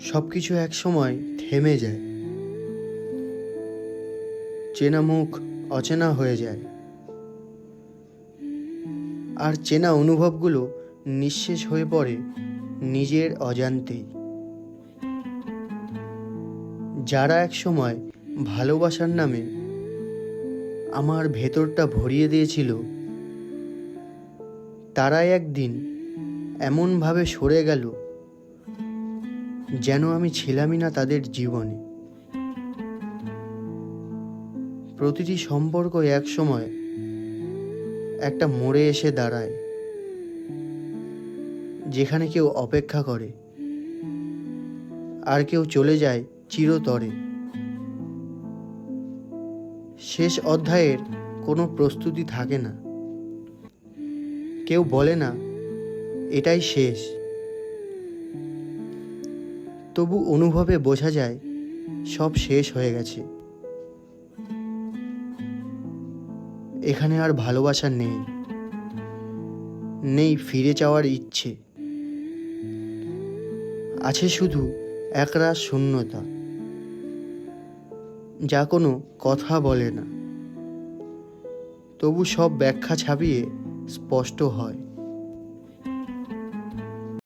সব কিছু এক সময় থেমে যায়। চেনা মুখ অচেনা হয়ে যায়। আর চেনা অনুভবগুলো নিঃশেষ হয়ে পড়ে নিজের অজান্তেই। যারা এক সময় ভালোবাসার নামে আমার ভেতরটা ভরিয়ে দিয়েছিল, তারাই একদিন এমনভাবে সরে গেল যেন আমি ছিলামই না তাদের জীবনে। প্রতিটি সম্পর্ক এক সময় একটা মোড়ে এসে দাঁড়ায়, যেখানে কেউ অপেক্ষা করে, আর কেউ চলে যায় চিরতরে। শেষ অধ্যায়ের কোনো প্রস্তুতি থাকে না। কেউ বলে না, এটাই শেষ। তবু অনুভবে বোঝা যায়, সব শেষ হয়ে গেছে। এখানে আর ভালোবাসা নেই। নেই ফিরে যাওয়ার ইচ্ছে। আছে শুধু একরাশ শূন্যতা। যা কোনো কথা বলে না। তবু সব ব্যাখ্যা ছাপিয়ে স্পষ্ট হয়।